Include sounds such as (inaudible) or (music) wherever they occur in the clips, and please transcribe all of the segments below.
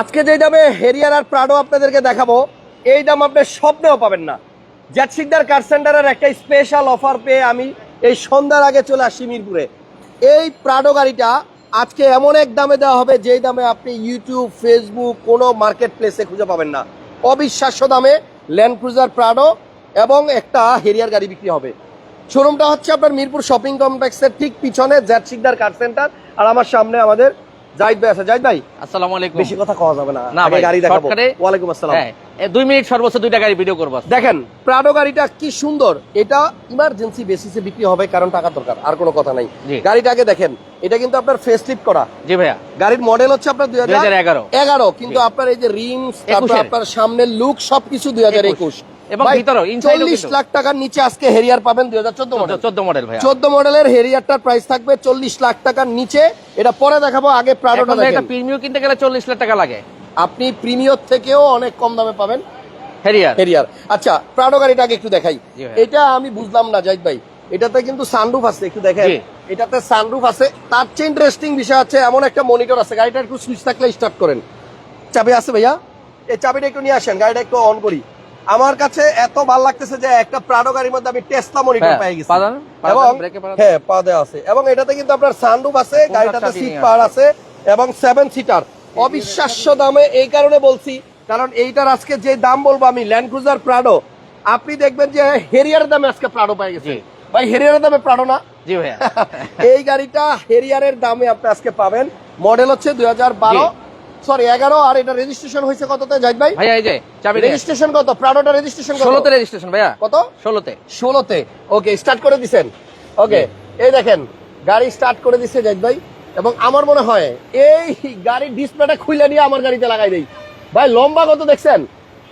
আজকে যে দামে হেরিয়ার আর প্রাডো আপনাদেরকে দেখাবো, এই দাম আপনি স্বপ্নেও পাবেন না। জ্যাট সিকদার কার সেন্টারের একটা স্পেশাল অফার পেয়ে আমি এই সন্ধ্যার আগে চলে আসি মিরপুরে। এই প্রাডো গাড়িটা আজকে এমন এক দামে দেওয়া হবে, যেই দামে আপনি ইউটিউব ফেসবুক কোনো মার্কেট প্লেসে খুঁজে পাবেন না। অবিশ্বাস্য দামে ল্যান্ড ক্রুজার প্রাডো এবং একটা হেরিয়ার গাড়ি বিক্রি হবে। শোরুমটা হচ্ছে আপনার মিরপুর শপিং কমপ্লেক্সের ঠিক পিছনে জ্যাট সিকদার কার সেন্টার, আর আমার সামনে আমাদের জাহিদ ভাই আছে। জাহিদ ভাই আসসালামু আলাইকুম। বেশি কথা কওয়া যাবে না। না আগে ভাই, গাড়ি দেখাবো। আসসালাম। হ্যাঁ মিনিট সর্বোচ্চ দুইটা গাড়ি ভিডিও করব। দেখেন প্রাডো গাড়িটা কি সুন্দর। এটা ইমার্জেন্সি বেসিসে বিক্রি হবে কারণ টাকা দরকার আর কোনো কথা নাই। গাড়িটাকে দেখেন এটা কিন্তু আপনার ফেস করা। জি ভাইয়া। গাড়ির মডেল হচ্ছে আপনার দুই হাজার 2011 এগারো। কিন্তু আপনার এই যে রিমস তারপর আপনার সামনের লুক সবকিছু দুই হাজার একুশ। এবং ভিতরেও, চল্লিশ লাখ টাকার নিচে আজকে হেরিয়ার পাবেন দুই হাজার চোদ্দ মডেল চোদ্দ মডেল ভাইয়া। চোদ্দ মডেলের হেরিয়ারটার প্রাইস থাকবে চল্লিশ লাখ টাকার নিচে। এটা পরে দেখাবো আগে প্রাডোটা প্রিমিয়াম কিনতে গেলে চল্লিশ লাখ টাকা লাগে। আপনি প্রিমিয়র থেকেও অনেক কম দামে পাবেন হেরিয়ার হেরিয়ার আচ্ছা প্রাডো গাড়িটা আগে একটু দেখাই। এটা আমি বুঝলাম না জাহিদ ভাই। এটাতে কিন্তু সানরুফ আছে একটু দেখেন। এটাতে সানরুফ আছে। তার চেয়ে ইন্টারেস্টিং বিষয় আছে এমন একটা মনিটর আছে। গাড়িটা একটু সুইচ থাকলে স্টার্ট করেন। চাবি আছে ভাইয়া? এই চাবিটা একটু নিয়ে আসেন গাড়িটা একটু অন করি। আমার কাছে এত ভালো লাগতেছে যে একটা প্রাডো গাড়ির মধ্যে আমি টেসলা মনিটর হ্যাঁ, পেয়ে গেছি। এবং। হ্যাঁ পা দেওয়া আছে। এবং এটাতে কিন্তু আপনার সানরুফ আছে গাড়িটাতে সিট পাওয়ার আছে এবং সেভেন সিটার অবিশ্বাস্য দামে এই কারণে বলছি কারণ এইটার আজকে যে দাম বলব আমি ল্যান্ড ক্রুজার প্রাডো আপনি দেখবেন যে হেরিয়ার দামে আজকে প্রাডো পেয়ে গেছে। ভাই হেরিয়ারের দামে প্রাডো না? জি ভাইয়া। (laughs) এই গাড়িটা হেরিয়ারের দামে আপনি আজকে পাবেন। মডেল হচ্ছে দুই হাজার বারো। সরি এগারো আর এটা রেজিস্ট্রেশন হয়েছে কততে জাহিদ ভাই? ভাইয়া এই যে চাবি রেজিস্ট্রেশন কত? প্রাডোটা রেজিস্ট্রেশন কত? ষোলোতে রেজিস্ট্রেশন ভাইয়া। কত? ষোলোতে। ষোলোতে। ওকে স্টার্ট করে দিছেন। ওকে এই দেখেন গাড়ি স্টার্ট করে দিচ্ছে জাহিদ ভাই। এবং আমার মনে হয় এই গাড়ির ডিসপ্লেটা খুলে নিয়ে আমার গাড়িতে লাগাই দেই। ভাই লম্বা কত দেখছেন?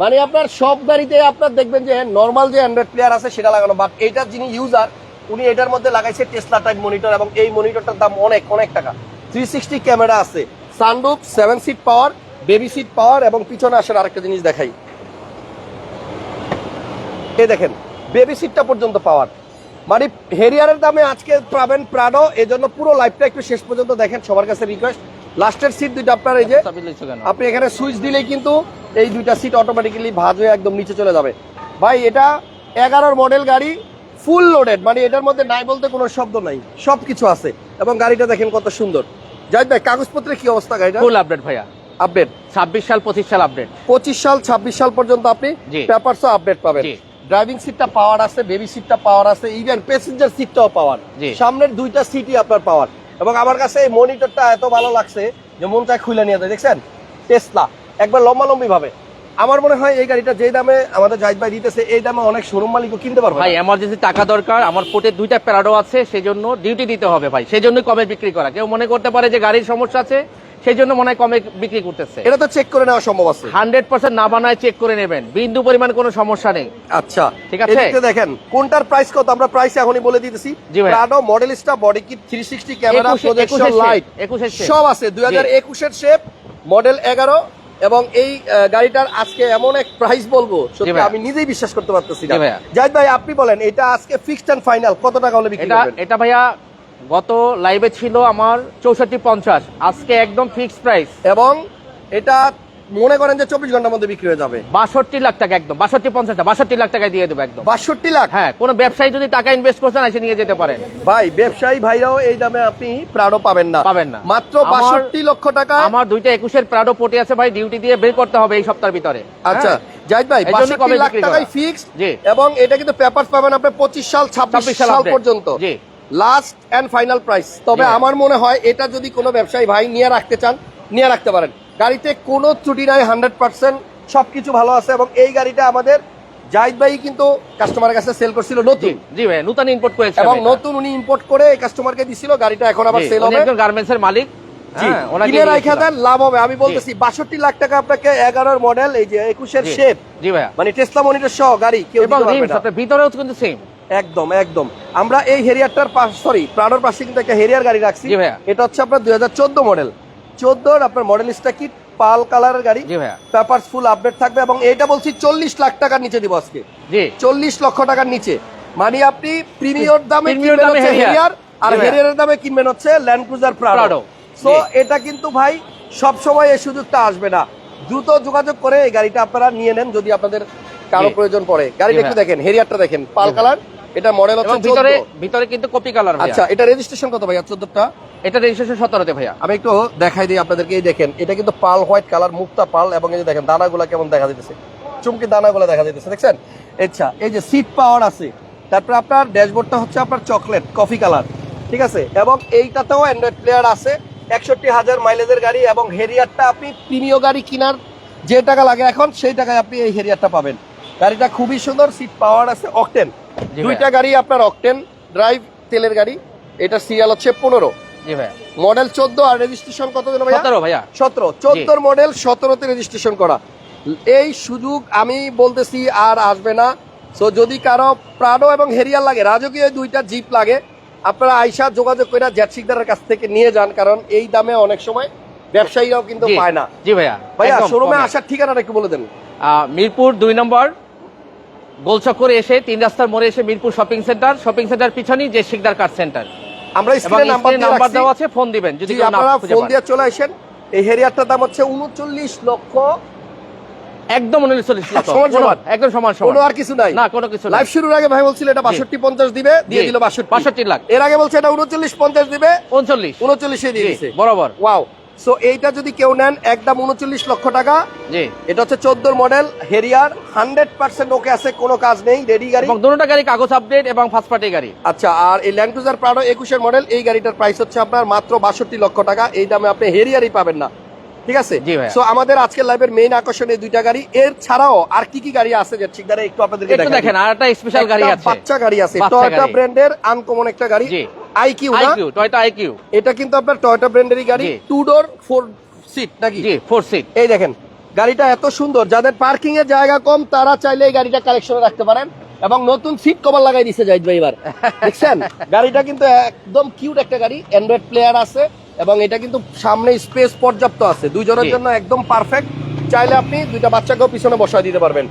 মানে আপনার সব গাড়িতে আপনার দেখবেন যে নর্মাল যে অ্যান্ড্রয়েড প্লেয়ার আছে সেটা লাগানো। বাট এইটার যিনি ইউজার উনি এটার মধ্যে লাগাইছে টেসলা টাইপ মনিটর এবং এই মনিটরটার দাম অনেক অনেক টাকা। থ্রি সিক্সটি ক্যামেরা আছে। Sunroof seven seat power baby seat power এবং পিছনে আসার আরেকটা জিনিস দেখাই। এ দেখেন বেবি সিটটা পর্যন্ত পাওয়ার। মানে হেরিয়ারের দামে আজকে পাবেন প্রাডো জন্য পুরো লাইফটা একটু শেষ পর্যন্ত দেখেন সবার কাছে রিকোয়েস্ট লাস্টের সিট দুইটা আপনার এই যে আপনি এখানে সুইচ দিলেই কিন্তু এই দুইটা সিট অটোমেটিক্যালি ভাজ হয়ে একদম নিচে চলে যাবে। ভাই এটা এগারোর মডেল গাড়ি ফুল লোডেড মানে এটার মধ্যে নাই বলতে কোনো শব্দ নাই সব কিছু আছে। এবং গাড়িটা দেখেন কত সুন্দর। যাই ভাই কাগজপত্রের কি অবস্থা গাড়িটা ফুল আপডেট ভাইয়া। আপডেট ছাব্বিশ সাল পঁচিশ সাল আপডেট পঁচিশ সাল ছাব্বিশ সাল পর্যন্ত আপনি। পেপারসও আপডেট পাবেন। ড্রাইভিং সিটটা পাওয়ার আছে বেবি সিটটা পাওয়ার আছে ইভেন প্যাসেঞ্জার সিটটাও পাওয়ার সামনের দুইটা সিটই আপনার পাওয়ার এবং আমার কাছে এই মনিটরটা এত ভালো লাগছে যে মন চায় খুলে নিয়ে যায় দেখছেন? টেসলা একবার লম্বা লম্বি ভাবে আমার মনে হয় এই গাড়িটা যে দামে আমাদের জাহিদ ভাই দিতেছে এই দামে অনেক শোরুম মালিকও কিনতে পারবে ভাই। এমার্জেন্সি টাকা দরকার আমার পোটে দুইটা প্যারাডো আছে সেই জন্য ডিউটি দিতে হবে ভাই সেই জন্যই কমে বিক্রি করা। কেউ মনে করতে পারে যে গাড়ির সমস্যা আছে সেই জন্য মনে হয় কমে বিক্রি করতেছে। এটা তো চেক করে নেওয়া সম্ভব আছে। হান্ড্রেড পার্সেন্ট না বানায় চেক করে নেবেন বিন্দু পরিমাণ কোনো সমস্যা নেই। আচ্ছা ঠিক আছে? দেখেন কোনটার প্রাইস কত? আমরা প্রাইস এখনই বলে দিতেছি। Prado modellista body kit 360 camera একুশে- প্রজেকশন একুশের লাইট একুশের সব আছে। 2021 এর শেপ মডেল 11 এবং এই গাড়িটার আজকে এমন এক প্রাইস বলব সত্যি। আমি নিজেই বিশ্বাস করতে পারতেছি না। জাহিদ ভাই আপনি বলেন এটা আজকে ফিক্সড এন্ড ফাইনাল কত টাকা হলে বিক্রি এটা করবেন এটা ভাইয়া গত লাইভে ছিল আমার চৌষট্টি পঞ্চাশ আজকে একদম ফিক্সড প্রাইস এবং এটা মনে করেন যে 24 ঘণ্টার মধ্যে বিক্রি হয়ে যাবে। বাষট্টি লাখ টাকা একদম বাষট্টি পঞ্চাশ বাষট্টি লাখ টাকায় দিয়ে দেবো একদম। 62 লাখ? হ্যাঁ কোনো ব্যবসায়ী যদি টাকা ইনভেস্ট করছেন এসে নিয়ে যেতে পারেন ভাই ব্যবসায়ী ভাইরাও এই দামে আপনি প্রাডো পাবেন না। পাবেন না। মাত্র 62 লক্ষ টাকা। আমার দুইটা একুশের প্রাডো পটি আছে ভাই ডিউটি দিয়ে বের করতে হবে এই সপ্তাহের ভিতরে। আচ্ছা হ্যাঁ? জাহিদ ভাই এই জন্যই কমে 62 লাখ ফিক্সড এবং এটা কিন্তু পেপারস পাবেন আপনি 25 সাল 26 26 সাল পর্যন্ত। জি। লাস্ট এন্ড ফাইনাল প্রাইস তবে আমার মনে হয় এটা যদি কোনো ব্যবসায়ী ভাই নিয়ে রাখতে চান নিয়ে রাখতে পারেন। গাড়িতে কোনো ত্রুটি নাই হান্ড্রেড পার্সেন্ট সবকিছু ভালো আছে এবং এই গাড়িটা আমাদের জাহিদ ভাই কিন্তু কাস্টমারের কাছে সেল করছিল নতুন। জি ভাই নতুন ইম্পোর্ট করেছে এবং নতুন উনি ইম্পোর্ট করে কাস্টমারকে দিছিল গাড়িটা এখন আবার সেল হবে। একজন গার্মেন্টস এর মালিক হ্যাঁ, ওনাকে কিনে রাখা দেন লাভ হবে। আমি বলতেছি বাষট্টি লাখ টাকা আপনাকে এগারোর মডেল এই যে একুশের জি, শেপ জি ভাইয়া। মানে টেসলা মনিটর সহ গাড়ি কেউ এবং দিতে পারবে রিমস না। আপনার ভিতরেও কিন্তু সেম একদম একদম। আমরা এই হেরিয়ারটার পাশ সরি প্রাডোর পাশে কিন্তু একটা হেরিয়ার গাড়ি রাখছি। এটা হচ্ছে আপনার দুই হাজার চোদ্দ মডেল চোদ্দোর আপনার মডেলিস্টটা কি? পাল কালারের গাড়ি? পেপারস ফুল আপডেট থাকবে এবং এটা বলছি চল্লিশ লাখ টাকার নিচে দিব আজকে। চল্লিশ লক্ষ টাকার নিচে। মানে আপনি প্রিমিয়র দামে। হেরিয়ার আর। হেরিয়ারের দামে কিনবেন হচ্ছে ল্যান্ড ক্রুজার প্রাডো সো এটা কিন্তু ভাই সব সময় এই সুযোগটা আসবে না। দ্রুত যোগাযোগ করে এই গাড়িটা আপনারা নিয়ে নেন যদি আপনাদের কারও প্রয়োজন পড়ে। গাড়িটা একটু দেখেন হেরিয়ারটা দেখেন পাল কালার এটা মডেল হচ্ছে ভিতরে 14 ভিতরে কিন্তু কপি কালার আচ্ছা এটা রেজিস্ট্রেশন কত ভাইয়া? এটা রেজিস্ট্রেশন সতেরোতে ভাইয়া। আমি একটু দেখাই দিই আপনাদেরকে এই দেখেন এটা কিন্তু পাল হোয়াইট কালার মুক্তা পাল এবং এই যে দেখেন দানাগুলা কেমন দেখা যাইতেছে। চুমকি দানাগুলো দেখা যাইতেছে দেখছেন? আচ্ছা এই যে সিট পাওয়ার আছে তারপরে আপনার ড্যাশবোর্ডটা হচ্ছে আপনার চকলেট কফি কালার ঠিক আছে? এবং এইটাতেও অ্যান্ড্রয়েড প্লেয়ার আছে একষট্টি হাজার মাইলেজের গাড়ি এবং হেরিয়ারটা আপনি প্রিমিয় গাড়ি কেনার যে টাকা লাগে এখন সেই টাকায় আপনি এই হেরিয়ারটা পাবেন। গাড়িটা খুবই সুন্দর সিট পাওয়ার আছে অকটেন দুইটা গাড়ি আপনার অকটেন ড্রাইভ তেলের গাড়ি এটা সিরিয়াল হচ্ছে পনেরো। জি ভাইয়া। মডেল চোদ্দ আর রেজিস্ট্রেশন কত দিন ভাইয়া? সতেরো চোদ্দোর মডেল সতেরোতে রেজিস্ট্রেশন করা। এই সুযোগ আমি বলতেছি আর আসবে না। সো যদি কারও প্রাডো এবং হেরিয়ার লাগে রাজকীয় দুইটা জিপ লাগে আপনারা আইসা যোগাযোগ করে জ্যাটসিকদারের কাছ থেকে নিয়ে যান কারণ এই দামে অনেক সময় ব্যবসায়ীরাও কিন্তু পায় না। জি ভাইয়া ভাইয়া শোরুমে আসার ঠিকানাটা একটু বলে দেন। মিরপুর দুই নম্বর গোলচক্করে এসে তিন রাস্তার মোড়ে এসে Mirpur shopping centre shopping centre পিছনেই যে শিকদার কার সেন্টার আমরা স্ক্রিনে নাম্বার নাম্বার দেওয়া আছে ফোন দিবেন যদি আপনারা ফোন দিয়ে চলে আসেন। এই হেরিয়ারটার দাম হচ্ছে উনচল্লিশ লক্ষ। একদম উনচল্লিশ লক্ষ। সমান সমান। একদম সমান সমান। কোনো আর কিছু নাই। না কোনো কিছু লাইভ শুরুর আগে ভাই বলছিল এটা বাষট্টি পঞ্চাশ দিবে দিয়ে দিল বাষট্টি। বাষট্টি লাখ। এর আগে বলছে এটা উনচল্লিশ পঞ্চাশ দিবে। উনচল্লিশ। উনচল্লিশে দিয়ে জি, দিছে। বরাবর। ওয়াও সো এইটা যদি কেউ নেন একদম উনচল্লিশ লক্ষ টাকা। জি। এটা হচ্ছে চোদ্দোর model Harrier hundred percent okay আছে কোনো কাজ নেই রেডি গাড়ি। এবং দুটোটা গাড়ি কাগজ আপডেট এবং ফার্স্ট পার্টি গাড়ি। আচ্ছা আর এই ল্যান্ড ক্রুজার প্রাডো একুশের মডেল এই গাড়িটার প্রাইস হচ্ছে আপনার মাত্র বাষট্টি লক্ষ টাকা। এই দামে আপনি হেরিয়ারই পাবেন না। ঠিক আছে? সো আমাদের আজকের লাইভের মেইন আকর্ষণ এই দুইটা গাড়ি। এর ছাড়াও আর কি কি গাড়ি আছে যে ঠিকদারে একটু আপনাদেরকে একটু দেখেন। আর একটা স্পেশাল গাড়ি আছে। বাচ্চা গাড়ি আছে টয়োটা ব্র্যান্ডের আনকমন একটা গাড়ি। আইকিউ আইকিউ টয়টা আইকিউ এটা কিন্তু আপনার টয়োটা ব্র্যান্ডেরই গাড়ি টু ডোর ফোর সিট নাকি? জি ফোর সিট এই দেখেন গাড়িটা এত সুন্দর যাদের পার্কিং এর জায়গা কম তারা চাইলে এই গাড়িটা কালেকশনে রাখতে পারেন এবং নতুন সিট কভার লাগাই দিছে জাহিদ ভাই এবার। দেখছেন? গাড়িটা কিন্তু একদম কিউট একটা গাড়ি অ্যান্ড্রয়েড প্লেয়ার আছে এবং এটা কিন্তু সামনে স্পেস পর্যাপ্ত আছে। দুইজনের জন্য একদম পারফেক্ট চাইলে আপনি দুইটা বাচ্চাকেও পিছনে বসায় দিতে পারবেন।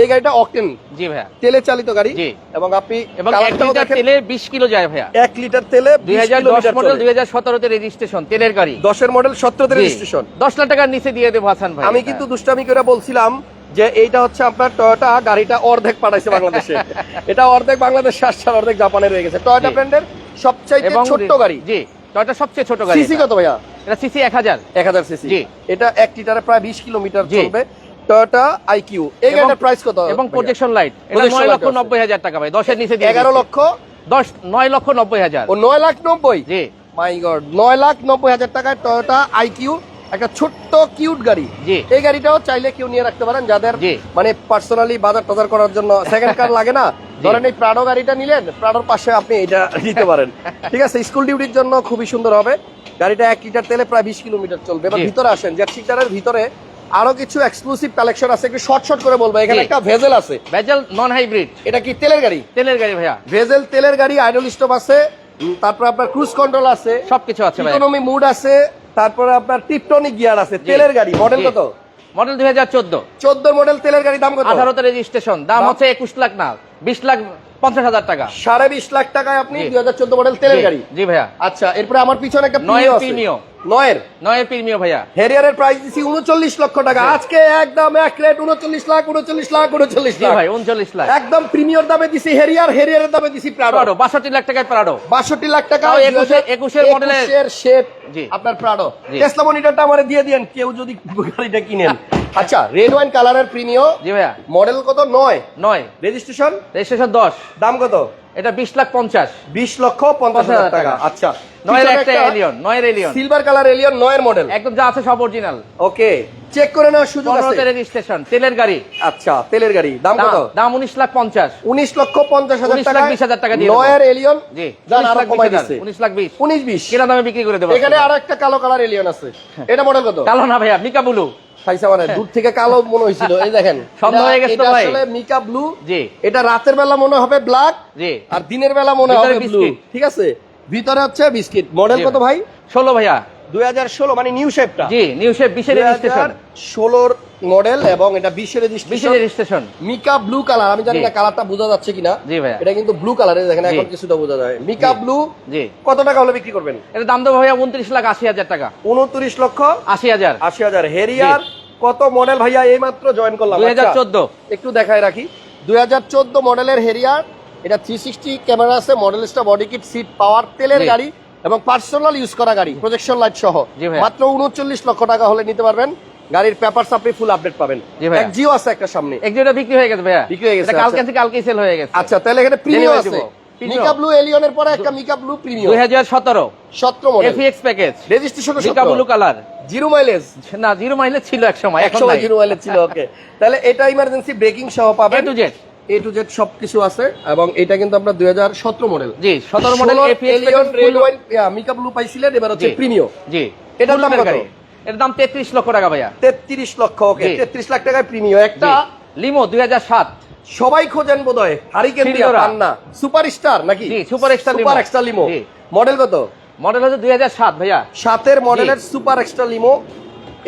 এই গাড়িটা অকটেন জি ভাইয়া। তেলে চালিত গাড়ি। জি। এবং আপনি এবং এক লিটার তেলে বিশ কিলো যায় ভাইয়া। এক লিটার তেলে দুই হাজার দশ মডেল দুই হাজার সতেরোতে রেজিস্ট্রেশন তেলের গাড়ি। দশের মডেল সতেরোতে জি। রেজিস্ট্রেশন দশ লাখ টাকার নিচে দিয়ে দেবো হাসান ভাই। আমি কিন্তু দুষ্টামি করে বলছিলাম যে এইটা হচ্ছে আপনার টয়োটা গাড়িটা অর্ধেক পাঠাইছে বাংলাদেশে। (laughs) এটা অর্ধেক বাংলাদেশে আসছে অর্ধেক জাপানে রয়ে গেছে। টয়োটা। ব্র্যান্ডের সবচাইতে এবং ছোট্ট গাড়ি। জি টয়টা সবচেয়ে ছোট গাড়ি সিসি কত ভাইয়া? এটা সিসি এক হাজার। এক হাজার সিসি। জি। এটা এক লিটারে প্রায় বিশ কিলোমিটার চলবে। টয়োটা আইকিউ এই গাড়িটার প্রাইস কত? এবং প্রজেকশন লাইট এটা Projection নয় light লক্ষ আছে। নব্বই হাজার টাকা ভাই। দশের নিচে দিয়ে এগারো দিচ্ছি। লক্ষ? দশ নয় লক্ষ নব্বই হাজার। ও নয় লাখ নব্বই? জি। মাই গড নয় লাখ নব্বই হাজার টাকায় টয়োটা আইকিউ একটা ছোট্ট কিউট গাড়ি। জি। এই গাড়িটাও চাইলে কেউ নিয়ে রাখতে পারেন যাদের মানে পার্সোনালি বাজার টাজার করার জন্য সেকেন্ড কার লাগে না। (laughs) ধরেন এই প্রাডো গাড়িটা নিলেন প্রাডোর পাশে আপনি এটা (laughs) নিতে পারেন। ঠিক আছে স্কুল ডিউটির জন্য খুবই সুন্দর হবে। গাড়িটা এক লিটার তেলে প্রায় বিশ কিলোমিটার চলবে এবার ভিতরে আসেন জেট সিটারের ভিতরে আরও কিছু এক্সক্লুসিভ কালেকশন আছে একটু শর্ট শর্ট করে বলব। এখানে একটা ভেজেল আছে। ভেজাল নন হাইব্রিড এটা কি তেলের গাড়ি? তেলের গাড়ি ভাইয়া। ভেজেল তেলের গাড়ি আইডল স্টপ আছে তারপর আপনার ক্রুজ কন্ট্রোল আছে সবকিছু আছে ভাই ইকোনমি মুড আছে তারপরে আপনার টিপটনিক গিয়ার আছে তেলের গাড়ি মডেল কত? মডেল দুই হাজার চোদ্দ। চোদ্দ মডেল তেলের গাড়ি দাম কত? আঠারোতে রেজিস্ট্রেশন দাম? হচ্ছে একুশ লাখ না বিশ লাখ পঞ্চাশ হাজার টাকা। সাড়ে বিশ লাখ টাকায় আপনি দুই হাজার চোদ্দ মডেল তেলের গাড়ি? জি ভাইয়া। আচ্ছা এরপরে আমার পিছনে একটা প্রিমিও। নয়ের? নয়ের প্রিমিয় ভাইয়া। হেরিয়ারের প্রাইস দিচ্ছি উনচল্লিশ লক্ষ টাকা। আজকে একদম এক রেট উনচল্লিশ লাখ উনচল্লিশ লাখ উনচল্লিশ লাখ। ভাই উনচল্লিশ লাখ। একদম প্রিমিয়র দামে দিছি হেরিয়ার হেরিয়ারের দামে দিছি প্রাডো বাষট্টি লাখ টাকায় প্রাডো বাষট্টি লাখ টাকা একুশে- একুশের মডেলের- শেপ জি। আপনার প্রাডো। টেসলা মনিটরটা আমারে দিয়ে দিয়েন কেউ যদি গাড়িটা কিনেন। (laughs) আচ্ছা রেড ওয়াইন কালারের প্রিমিয় জি ভাইয়া। মডেল কত? নয়। নয়। রেজিস্ট্রেশন রেজিস্ট্রেশন দশ। দাম কত? এটা বিশ লাখ পঞ্চাশ। বিশ লক্ষ পঞ্চাশ হাজার টাকা। আচ্ছা। নয়ের একটা এলিয়ন নয়ের এলিয়ন সিলভার কালার এলিয়ন নয়ের মডেল একদম যা আছে সব অরিজিনাল ওকে চেক করে নেওয়ার সুযোগ আছে? পনেরোতে রেজিস্ট্রেশন তেলের গাড়ি। আচ্ছা তেলের গাড়ি। দাম কত? দাম- দাম উনিশ লাখ পঞ্চাশ। উনিশ লক্ষ পঞ্চাশ হাজার 19 লাখ টাকা 20 হাজার টাকা দিয়ে। নয়ের এলিয়ন জি। আরও লাখ কমাই বিশ হাজার, উনিশ লাখ বিশ। উনিশ বিশ। কেনা দামে বিক্রি করে দেবো। এখানে আরও একটা কালো কালার এলিয়ন আছে। এটা মডেল কত? কালো না ভাইয়া মিকা বুলু। খাইছে মানে দূর থেকে কালো মনে হয়েছিল এই দেখেন সন্ধ্যা হয়ে গেছে ভাই। আসলে মিকা ব্লু জি। এটা রাতের বেলা মনে হবে ব্ল্যাক জি। আর দিনের বেলা মনে হবে ব্লু ঠিক আছে? ভিতরে হচ্ছে বিস্কিট। মডেল কত ভাই? ষোলো ভাইয়া। দুই হাজার ষোলো মানে নিউ শেপটা জি নিউ শেপ বিশের রেজিস্ট্রেশন ষোলোর মডেল এবং এটা বিশের registration registration mica blue colour আমি জানি। না কালারটা বোঝা যাচ্ছে কিনা। জি ভাইয়া। এটা কিন্তু ব্লু কালারের দেখেন এখন কিছুটা বোঝা যায়। মিকা ব্লু জি। কত টাকা হলে বিক্রি করবেন? এটা দাম দেবো ভাইয়া উনত্রিশ লাখ আশি হাজার টাকা। উনত্রিশ লক্ষ আশি হাজার। আশি হাজার। হেরিয়ার কত মডেল ভাইয়া? এই মাত্র জয়েন করলাম দুই হাজার আচ্ছা, চোদ্দ। একটু দেখায় রাখি। দুই হাজার চোদ্দ মডেলের হেরিয়ার এটা থ্রি সিক্সটি ক্যামেরা আছে মডেলসটা বডি কিট সিট পাওয়ার তেলের গাড়ি। এবং পার্সোনাল ইউজ করা গাড়ি প্রজেকশন লাইট সহ। মাত্র উনচল্লিশ লক্ষ টাকা হলে নিতে পারবেন। গাড়ির পেপারস আপনি ফুল আপডেট পাবেন। জি এক জিও আছে একটা সামনে। একজনটা বিক্রি হয়ে গেছে ভাইয়া। বিক্রি হয়ে গেছে, কালকে আচ্ছা। থেকে কালকে সেল হয়ে গেছে। আচ্ছা তাহলে এখানে প্রিমিয়াম আছে। মিকা ব্লু এলিয়নের পরে একটা মিকা ব্লু প্রিমিয়াম দুই হাজার সতেরো। সতেরো model এফিএক্স package registration mica blue colour zero mileage না জিরো মাইলেজ ছিল এক সময় একশো নাই। জিরো মাইলেজ ছিল ওকে তাহলে এটা ইমার্জেন্সি ব্রেকিং সহ পাবেন to Z A to Z সবকিছু আছে এবং এটা কিন্তু আপনার দুই হাজার সতেরো মডেল জি সতেরো মডেল ব্লু পাইছিলেন এবার হচ্ছে জি। জি এটার দাম ফুল কত? এর দাম তেত্রিশ লক্ষ টাকা ভাইয়া। তেত্রিশ লক্ষ ওকে তেত্রিশ লাখ টাকায় একটা লিমো দুই হাজার সাত। সবাই খোঁজেন বোধহয় হারিকেন দিয়া। পান না সুপার স্টার নাকি। সুপার এক্সট্রা লিমো মডেল কত? মডেল হচ্ছে দুই হাজার সাত ভাইয়া। সাতের মডেলের সুপার এক্সট্রা লিমো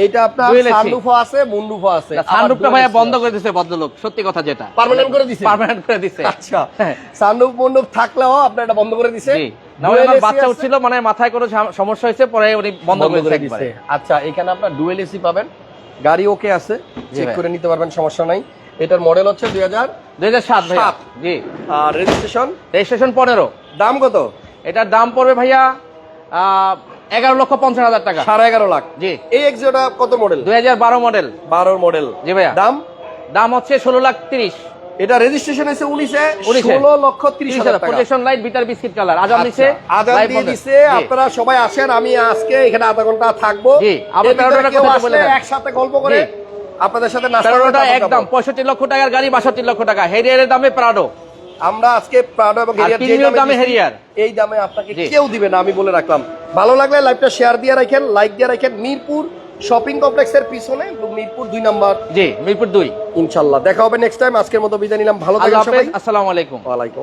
এটা আপনার সানরুফও আছে মুন্ডুফও আছে। সানরুফটা ভাইয়া বন্ধ করে দিছে ভদ্রলোক সত্যি কথা যেটা। পার্মানেন্ট করে দিছে? পার্মানেন্ট করে দিছে। আচ্ছা। হ্যাঁ। সানরুফ মুন্ডুফ থাকলেও আপনার এটা বন্ধ করে AC বাচ্চা উঠছিল মানে মাথায় কোনো সমস্যা হয়েছে পরে উনি বন্ধ করে একবারে। আচ্ছা এখানে আপনার ডুয়েল এসি পাবেন। গাড়ি ওকে আছে চেক করে নিতে পারবেন সমস্যা নাই। এটার মডেল হচ্ছে দুই হাজার দুই হাজার সাত ভাইয়া। সাত। জি। আর রেজিস্ট্রেশন? রেজিস্ট্রেশন পনেরো। দাম কত? এটার দাম পড়বে ভাইয়া এগারো লক্ষ পঞ্চাশ হাজার টাকা। সাড়ে এগারো লাখ। জি। এই এক্সিওটা কত মডেল দুই হাজার বারো মডেল বারো মডেল জি ভাইয়া। দাম? দাম হচ্ছে ষোলো লাখ তিরিশ। এটা রেজিস্ট্রেশন হয়েছে উনিশে। ষোলো লক্ষ তিরিশ হাজার projection light bitter biscuit colour দিছে আচ্ছা, আজান দিয়ে। দিছে। আপনারা সবাই আসেন। আমি আজকে এখানে আধা ঘণ্টা থাকব। একসাথে গল্প করে আপনাদের সাথে একদম। পঁয়ষট্টি লক্ষ টাকার গাড়ি বাষট্টি লক্ষ টাকা। হেরিয়ারের দামে প্রাডো আমরা আজকে প্রাণ এবং। এই দামে আপনাকে কেউ দিবে না আমি বলে রাখলাম। ভালো লাগলে লাইভটা শেয়ার দিয়ে রাখেন লাইক দিয়ে রাখেন। মিরপুর শপিং কমপ্লেক্সের পিছনে মিরপুর দুই নাম্বার। জি মিরপুর দুই। ইনশাল্লাহ দেখা হবে নেক্সট টাইম আজকের মতো বিদায় নিলাম। ভালো থাকবেন সবাই। আসসালামু আলাইকুম। ওয়ালাইকুম।